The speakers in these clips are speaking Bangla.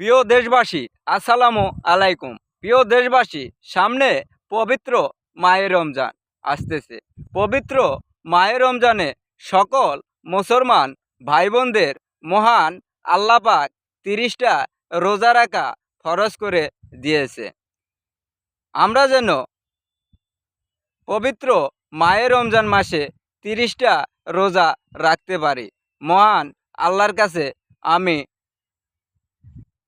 প্রিয় দেশবাসী, আসসালামু আলাইকুম। প্রিয় দেশবাসী, সামনে পবিত্র মায়ের রমজান আসতেছে। পবিত্র মায়ের রমজানে সকল মুসলমান ভাই বোনদের মহান আল্লাপাক তিরিশটা রোজা রাখা ফরজ করে দিয়েছে। আমরা যেন পবিত্র মায়ের রমজান মাসে তিরিশটা রোজা রাখতে পারি। মহান আল্লাহর কাছে আমি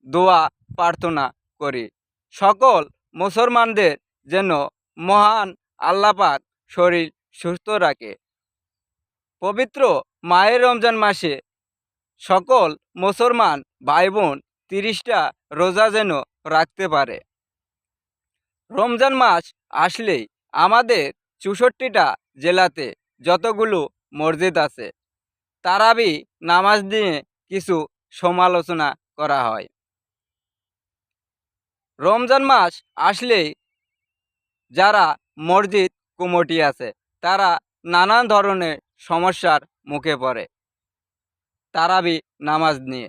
দোয়া প্রার্থনা করি। সকল মুসলমানদের যেন মহান আল্লাপাক শরীর সুস্থ রাখে। পবিত্র মায়ের রমজান মাসে সকল মুসলমান ভাই বোন তিরিশটা রোজা যেন রাখতে পারে। রমজান মাস আসলেই আমাদের চৌষট্টিটা জেলাতে যতগুলো মসজিদ আছে, তারাবি নামাজ দিয়ে কিছু সমালোচনা করা হয়। রমজান মাস আসলেই যারা মসজিদ, কমিটি আছে, তারা নানান ধরনের সমস্যার মুখে পড়ে। তারাবি নামাজ নিয়ে।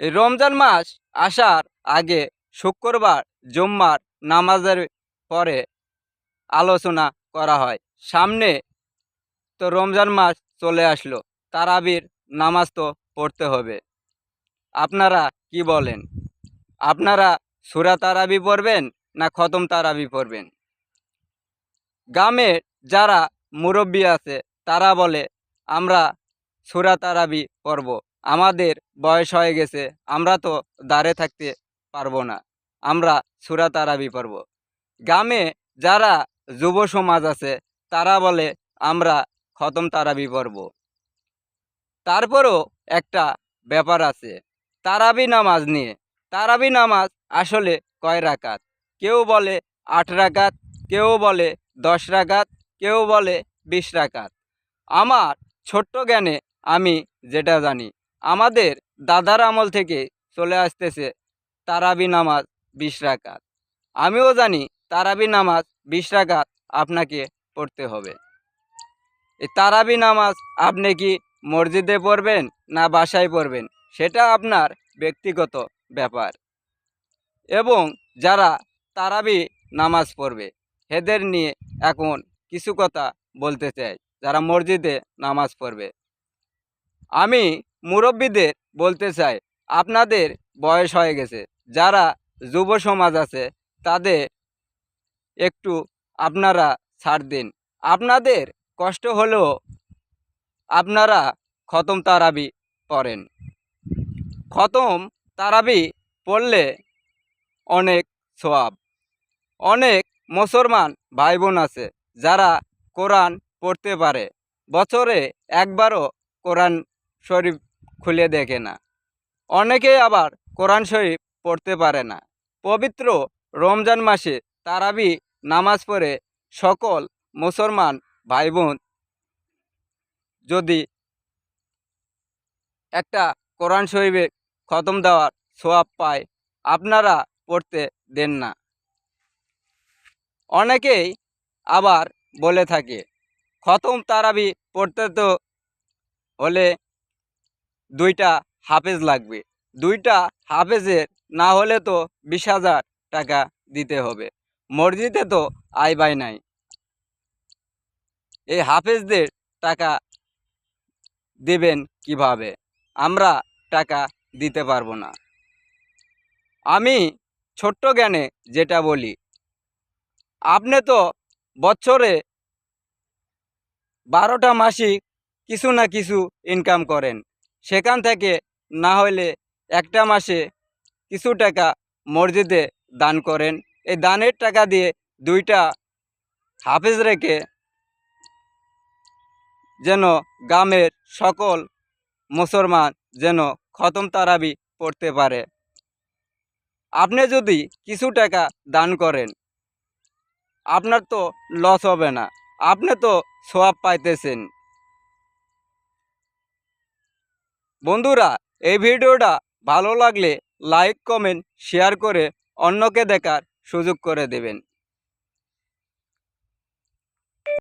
এই রমজান মাস আসার আগে শুক্রবার, জুম্মার নামাজের পরে আলোচনা করা হয়। সামনে তো রমজান মাস চলে আসলো, তারাবির নামাজ তো পড়তে হবে। আপনারা কি বলেন? আপনারা সুরা তারাবি পড়বেন না খতম তারাবি পড়বেন? গ্রামে যারা মুরব্বী আছে, তারা বলে, আমরা সুরা তারাবি পড়ব। আমাদের বয়স হয়ে গেছে, আমরা তো দাঁড়ে থাকতে পারব না। আমরা সুরা তারাবি পড়ব। গ্রামে যারা যুব সমাজ আছে, তারা বলে, আমরা খতম তারাবি পড়ব। তারপরও একটা ব্যাপার আছে, তারাবি নামাজ নিয়ে। তারাবি নামাজ আসলে কয় রাকাত? কেউ বলে আট রাকাত, কেউ বলে দশ রাকাত, কেউ বলে বিশ রাকাত। আমার ছোট্ট জ্ঞানে আমি যেটা জানি, আমাদের দাদার আমল থেকে চলে আসতেছে তারাবি নামাজ বিশ রাকাত। আমিও জানি তারাবি নামাজ বিশ রাকাত আপনাকে পড়তে হবে। এই তারাবি নামাজ আপনি কি মসজিদে পড়বেন না বাসায় পড়বেন? সেটা আপনার ব্যক্তিগত ব্যাপার। এবং যারা তারাবি নামাজ পড়বে, হেদের নিয়ে এখন কিছু কথা বলতে চাই, যারা মসজিদে নামাজ পড়বে। আমি মুরব্বীদের বলতে চাই, আপনাদের বয়স হয়ে গেছে, যারা যুব সমাজ আছে, তাদের একটু আপনারা ছাড় দিন। আপনাদের কষ্ট হলেও আপনারা খতম তারাবি পড়েন। খতম তারাবি পড়লে অনেক সোয়াব। অনেক মুসলমান ভাই বোন আছে যারা কোরআন পড়তে পারে। বছরে একবারও কোরআন শরীফ খুলে দেখে না। অনেকে আবার কোরআন শরীফ পড়তে পারে না। পবিত্র রমজান মাসে তারাবি নামাজ পড়ে সকল মুসলমান ভাই বোন যদি একটা কোরআন শরীফে খতম দেওয়ার সোয়াব পায়, আপনারা পড়তে দেন না। অনেকেই আবার বলে থাকে, খতম তারাবি পড়তে তো হলে দুইটা হাফেজ লাগবে। দুইটা হাফেজের না হলে তো বিশ হাজার টাকা দিতে হবে। মসজিদে তো আয় বাই নাই। এই হাফেজদের টাকা দেবেন কীভাবে? আমরা টাকা দিতে পারব না। আমি ছোট্ট জ্ঞানে যেটা বলি, আপনি তো বছরে বারোটা মাসিক কিছু না কিছু ইনকাম করেন। সেখান থেকে না হলে একটা মাসে কিছু টাকা মসজিদে দান করেন। এই দানের টাকা দিয়ে দুইটা হাফেজ রেখে যেন গ্রামের সকল মুসলমান যেন খতম তারাবি পড়তে পারে। আপনি যদি কিছু টাকা দান করেন, আপনার তো লস হবে না। আপনি তো সোয়াব পাইতেছেন। বন্ধুরা, এই ভিডিওটা ভালো লাগলে লাইক কমেন্ট শেয়ার করে অন্যকে দেখার সুযোগ করে দেবেন।